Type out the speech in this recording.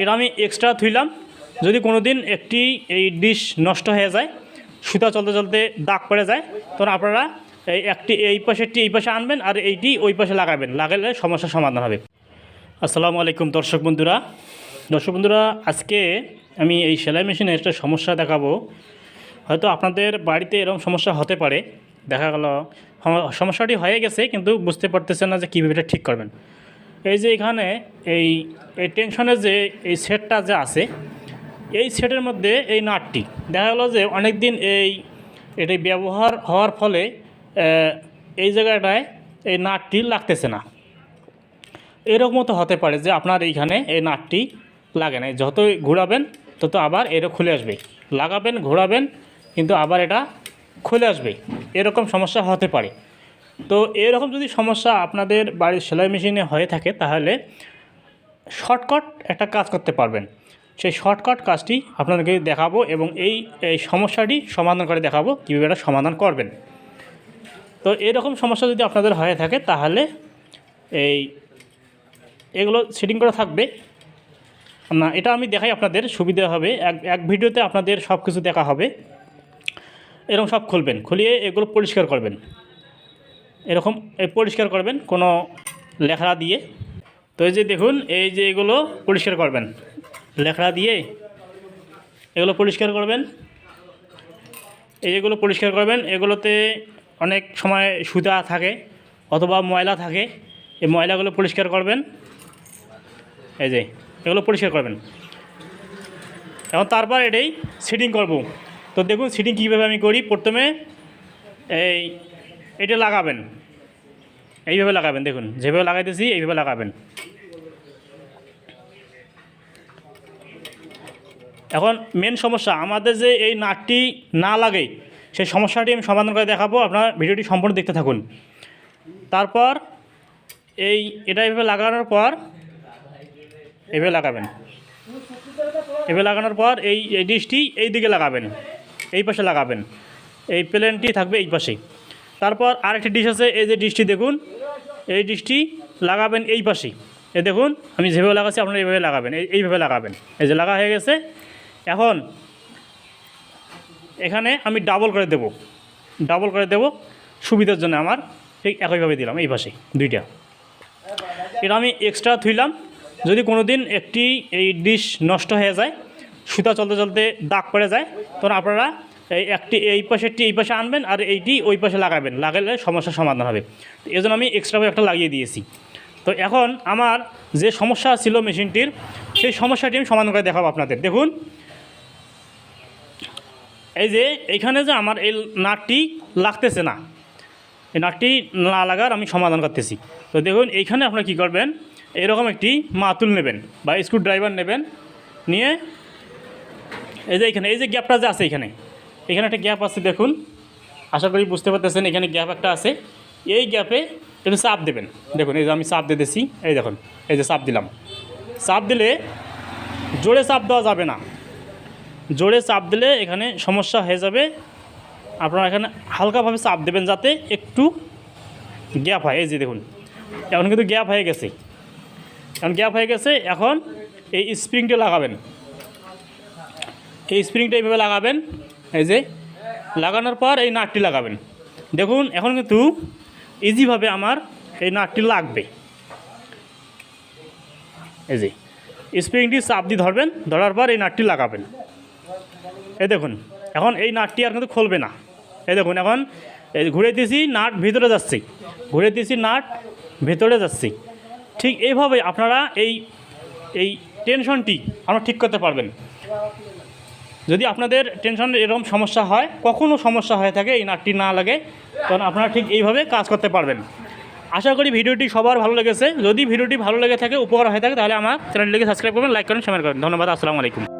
এটা আমি এক্সট্রা থুইলাম যদি কোনো দিন একটি এই ডিশ নষ্ট হয়ে যায়, সুতা চলতে চলতে দাগ পড়ে যায়, তখন আপনারা এই একটি, এই পাশেরটি এই পাশে আনবেন আর এইটি ওই পাশে লাগাবেন। লাগালে সমস্যার সমাধান হবে। আসসালামু আলাইকুম দর্শক বন্ধুরা। দর্শক বন্ধুরা, আজকে আমি এই সেলাই মেশিনে একটা সমস্যা দেখাবো। হয়তো আপনাদের বাড়িতে এরকম সমস্যা হতে পারে। দেখা গেল সমস্যাটি হয়ে গেছে, কিন্তু বুঝতে পারতেছেন না যে কীভাবে এটা ঠিক করবেন। এই যে এখানে এই এই টেনশনের যে এই সেটটা যে আছে, এই সেটের মধ্যে এই নাটটি দেখা গেলো যে অনেক দিন এই, এটি ব্যবহার হওয়ার ফলে এই জায়গাটায় এই নাটটি লাগতেছে না। এরকম তো হতে পারে যে আপনার এইখানে এই নাটটি লাগে না। যতই ঘোরাবেন, তত আবার এটা খুলে আসবে। লাগাবেন, ঘোরাবেন, কিন্তু আবার এটা খুলে আসবে। এরকম সমস্যা হতে পারে। তো এরকম যদি সমস্যা আপনাদের বাড়ির সেলাই মেশিনে হয়ে থাকে, তাহলে শর্টকাট একটা কাজ করতে পারবেন। সেই শর্টকাট কাজটি আপনাদেরকে দেখাবো এবং এই এই সমস্যাটি সমাধান করে দেখাবো, কীভাবে এটা সমাধান করবেন। তো এরকম সমস্যা যদি আপনাদের হয়ে থাকে, তাহলে এই, এগুলো সেটিং করা থাকবে। না, এটা আমি দেখাই আপনাদের, সুবিধা হবে। এক এক ভিডিওতে আপনাদের সব কিছু দেখা হবে। এরকম সব খুলবেন, খুলিয়ে এগুলো পরিষ্কার করবেন। এরকম পরিষ্কার করবেন কোনো লেখা দিয়ে। তো এই যে দেখুন, এই যে এগুলো পরিষ্কার করবেন। লেখা দিয়ে এগুলো পরিষ্কার করবেন। এই যেগুলো পরিষ্কার করবেন, এগুলোতে অনেক সময় সুতা থাকে অথবা ময়লা থাকে। এই ময়লাগুলো পরিষ্কার করবেন। এই যে, এগুলো পরিষ্কার করবেন। এখন তারপর এটাই সেটিং করব। তো দেখুন, সেটিং কীভাবে আমি করি? প্রথমে এই, এটা লাগাবেন। এইভাবে লাগাবেন, দেখুন, যেভাবে লাগাইতেছি, এইভাবে লাগাবেন। এখন মেন সমস্যা, আমাদের যে এই নাটটি না লাগে, সেই সমস্যাটি আমি সমাধান করে দেখাবো। আপনার ভিডিওটি সম্পূর্ণ দেখতে থাকুন। তারপর এই, এটা এভাবে লাগানোর পর এভাবে লাগাবেন। এভাবে লাগানোর পর এই ডিশটি এই দিকে লাগাবেন, এই পাশে লাগাবেন। এই প্লেনটি থাকবে এই পাশে তারপর আরেকটি ডিশ আছে, এই যে ডিশটি দেখুন, এই ডিশটি লাগাবেন এই পাশেই। এ দেখুন, আমি যেভাবে লাগাচ্ছি, আপনারা এইভাবে লাগাবেন, এই এইভাবে লাগাবেন। এই যে লাগা হয়ে গেছে, এখন এখানে আমি ডাবল করে দেব। ডাবল করে দেব, সুবিধার জন্য আমার, ঠিক একইভাবে দিলাম, এই পাশে দুইটা। এটা আমি এক্সট্রা থুইলাম যদি কোনো দিন একটি এই ডিশ নষ্ট হয়ে যায়, সুতা চলতে চলতে দাগ পড়ে যায়, তখন আপনারা এই একটি এই পাশেরটি এই পাশে আনবেন আর এইটি ওই পাশে লাগাবেন, লাগালে সমস্যার সমাধান হবে। তো এই জন্য আমি এক্সট্রাভাবে একটা লাগিয়ে দিয়েছি। তো এখন আমার যে সমস্যা ছিল মেশিনটির, সেই সমস্যাটি আমি সমাধান করে দেখাবো আপনাদের। দেখুন, এই যে এইখানে যে আমার এই নাটটি লাগতেছে না, এই নাটটি না লাগার আমি সমাধান করতেছি। তো দেখুন, এইখানে আপনারা কী করবেন, এরকম একটি মাতুল নেবেন বা স্ক্রুড্রাইভার নেবেন, নিয়ে এই যে এখানে এই যে গ্যাপটা যে আছে এখানে এখানে একটা গ্যাপ আছে, দেখুন। আশা করি বুঝতে পারতেছেন, এখানে গ্যাপ একটা আছে। এই গ্যাপে একটু চাপ দেবেন। দেখুন, এই যে আমি চাপ দিতেছি এই দেখুন, এই যে চাপ দিলাম। চাপ দিলে জোরে চাপ দেওয়া যাবে না। জোরে চাপ দিলে এখানে সমস্যা হয়ে যাবে। আপনারা এখানে হালকাভাবে চাপ দেবেন যাতে একটু গ্যাপ হয়। এই যে দেখুন, এখন কিন্তু গ্যাপ হয়ে গেছে। এখন গ্যাপ হয়ে গেছে, এখন এই স্প্রিংটা লাগাবেন। এই স্প্রিংটা এইভাবে লাগাবেন এই যে, লাগানোর পর এই নাটটি লাগাবেন। দেখুন, এখন কিন্তু ইজিভাবে আমার এই নাটটি লাগবে। এই যে স্প্রিংটি চাপ দিয়ে ধরবেন, ধরার পর এই নাটটি লাগাবেন। এই দেখুন, এখন এই নাটটি আর কিন্তু খুলবে না। এই দেখুন, এখন ঘুরে দিয়েছি নাট ভিতরে যাচ্ছি। ঘুরে দিয়েছি নাট ভেতরে যাচ্ছি। ঠিক এইভাবে আপনারা এই এই টেনশনটি আপনারা ঠিক করতে পারবেন। যদি আপনাদের টেনশন এরকম সমস্যা হয় কখনও সমস্যা হয়ে থাকে, এই নাটটি না লাগে, তখন আপনারা ঠিক এইভাবে কাজ করতে পারবেন। আশা করি ভিডিওটি সবার ভালো লেগেছে। যদি ভিডিওটি ভালো লেগে থাকে, উপকার হয়ে থাকে, তাহলে আমার চ্যানেলটিকে সাবস্ক্রাইব করবেন লাইক করেন শেয়ার করেন ধন্যবাদ, আসসালামু আলাইকুম।